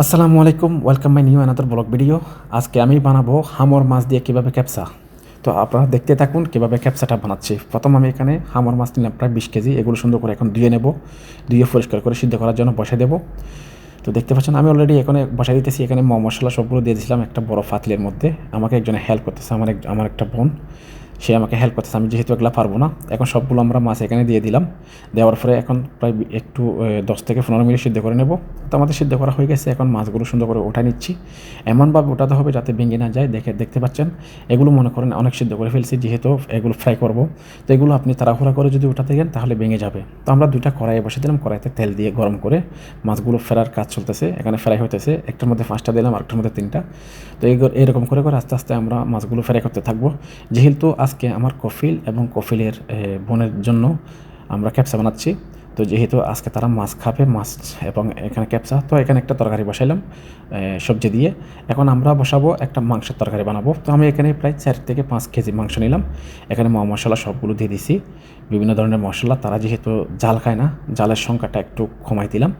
আসসালামু আলাইকুম welcome my new another blog video আজকে আমি বানাবো হামর মাছ দিয়ে কীভাবে ক্যাপসা। তো আপনারা দেখতে থাকুন কীভাবে ক্যাপসাটা বানাচ্ছি। প্রথম আমি এখানে হামর মাছ নিলাম প্রায় বিশ কেজি, এগুলো সুন্দর করে এখন ধুয়ে নেব। ধুয়ে পরিষ্কার করে সিদ্ধ করার জন্য বসে দেবো। তো দেখতে পাচ্ছেন, আমি অলরেডি এখানে বসাই দিতেছি। এখানে মশলা সবগুলো দিয়ে দিয়েছিলাম একটা বড় ফাতলের মধ্যে। আমাকে একজনে হেল্প করতেছে, আমার আমার একটা বোন। সে আমাকে হেল্প করতেছে, আমি যেহেতু এগুলো পারব না, এখন সবগুলো আমরা মাছ এখানে দিয়ে দিলাম। দেওয়ার পরে এখন প্রায় একটু দশ থেকে পনেরো মিনিট সিদ্ধ করে নেব। তো আমাদের সিদ্ধ করা হয়ে গেছে, এখন মাছগুলো সুন্দর করে ওঠা নিচ্ছি। এমনভাবে ওঠাতে হবে যাতে ভেঙে না যায়, দেখে দেখতে পাচ্ছেন? এগুলো মনে করেন অনেক সিদ্ধ করে ফেলছি, যেহেতু এগুলো ফ্রাই করব। তো এগুলো আপনি তাড়াহুড়া করে যদি ওঠাতে যান তাহলে ভেঙে যাবে। তো আমরা দুইটা কড়াইয়ে বসে দিলাম, কড়াইতে তেল দিয়ে গরম করে মাছগুলো ফেরার কাজ চলতেছে, এখানে ফ্রাই হতেছে একটার মধ্যে পাঁচটা দিলাম, আরেকটার মধ্যে তিনটা। তো এরকম করে করে আস্তে আস্তে আমরা মাছগুলো ফ্রাই করতে থাকব। যেহেতু আজকে আমার কফিল এবং কফিলের বোনের জন্য আমরা ক্যাপসা বানাচ্ছি। তো যেহেতু আজকে তারা মাছ খাবে, মাছ এবং এখানে ক্যাপসা, তো এখানে একটা তরকারি বসাইলাম সবজি দিয়ে। এখন আমরা বসাবো একটা মাংসের তরকারি বানাবো। তো আমি এখানে প্রায় চার থেকে পাঁচ কেজি মাংস নিলাম। এখানে মা মশলা সবগুলো দিয়ে দিছি। বিভিন্ন ধরনের মশলা, তারা যেহেতু জাল খায় না, জালের সংখ্যাটা একটু কমাই দিলাম।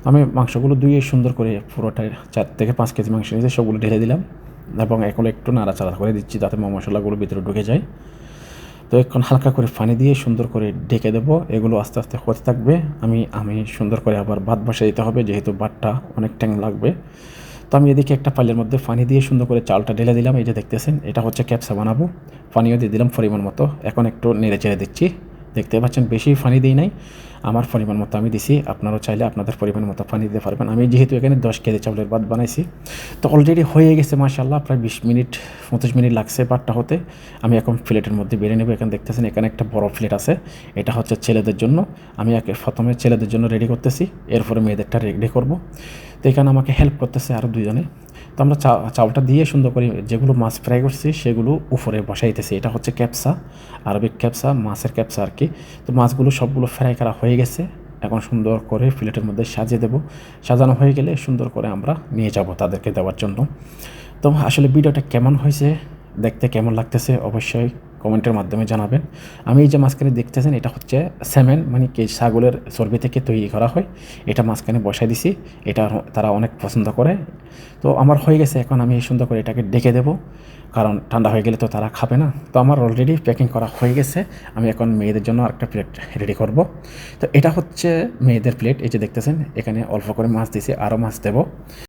তো আমি মাংসগুলো ধুয়ে সুন্দর করে পুরোটা চার থেকে পাঁচ কেজি মাংস নিয়েছে সবগুলো ঢেলে দিলাম। এবং এগুলো একটু নাড়াচাড়া করে দিচ্ছি যাতে মা মশলাগুলো ভিতরে ঢুকে যায়। তো এখন হালকা করে পানি দিয়ে সুন্দর করে ঢেকে দেবো। এগুলো আস্তে আস্তে হতে থাকবে। আমি আমি সুন্দর করে আবার ভাত বসে দিতে হবে, যেহেতু ভাতটা অনেক টাইম লাগবে। তো আমি এদিকে একটা পালের মধ্যে পানি দিয়ে সুন্দর করে চালটা ঢেলে দিলাম। এই যে দেখতেছেন, এটা হচ্ছে ক্যাপসা বানাবো। পানিও দিয়ে দিলাম পরিমাণ মতো। এখন একটু নেড়ে চেড়ে দিচ্ছি। দেখতে পাচ্ছেন, বেশি পানি দিই নাই। আমার পরিমাণ মতো আমি দিছি, আপনারাও চাইলে আপনাদের পরিমাণ মতো পানি দিতে পারবেন। আমি যেহেতু এখানে দশ কেজি চাউলের ভাত বানাইছি, তো অলরেডি হয়ে গেছে মাশাল্লাহ প্রায় বিশ মিনিট, পঁচিশ মিনিট লাগছে ভাতটা হতে। আমি এখন প্লেটের মধ্যে বেড়ে নেব, এখানে দেখতেছেন এখানে একটা বড় প্লেট আছে, এটা হচ্ছে ছেলেদের জন্য। আমি একে প্রথমে ছেলেদের জন্য রেডি করতেছি, এরপরে মেয়েদেরটা রেডি করব। তো এখানে আমাকে হেল্প করতেছে আরও দুজনে তো আমরা চা, চাউলটা দিয়ে সুন্দর করে যেগুলো মাছ ফ্রাই করছি, সেগুলো উপরে বসাইতেছি। এটা হচ্ছে ক্যাপসা, আরবিক ক্যাপসা, মাছের ক্যাপসা আর কি। তো মাছগুলো সবগুলো ফ্রাই করা হয়ে গেছে। এখন সুন্দর করে প্লেটের মধ্যে সাজিয়ে দেবো। সাজানো হয়ে গেলে সুন্দর করে আমরা নিয়ে যাব তাদেরকে দেওয়ার জন্য। তো আসলে ভিডিওটা কেমন হয়েছে, দেখতে কেমন লাগতেছে অবশ্যই কমেন্টের মাধ্যমে জানাবেন। আমি এই যে মাঝখানে দেখতেছেন, এটা হচ্ছে সেমেন মানে কে ছাগলের চর্বি থেকে তৈরি করা হয়। এটা মাঝখানে বসাই দিছি, এটা তারা অনেক পছন্দ করে। তো আমার হয়ে গেছে, এখন আমি সুন্দর করে এটাকে ডেকে দেবো। কারণ ঠান্ডা হয়ে গেলে তো তারা খাবে না। তো আমার অলরেডি প্যাকিং করা হয়ে গেছে। আমি এখন মেয়েদের জন্য আরেকটা প্লেট রেডি করব। তো এটা হচ্ছে মেয়েদের প্লেট এই যে দেখতেছেন, এখানে অল্প করে মাছ দিয়েছি আরও মাছ দেবো।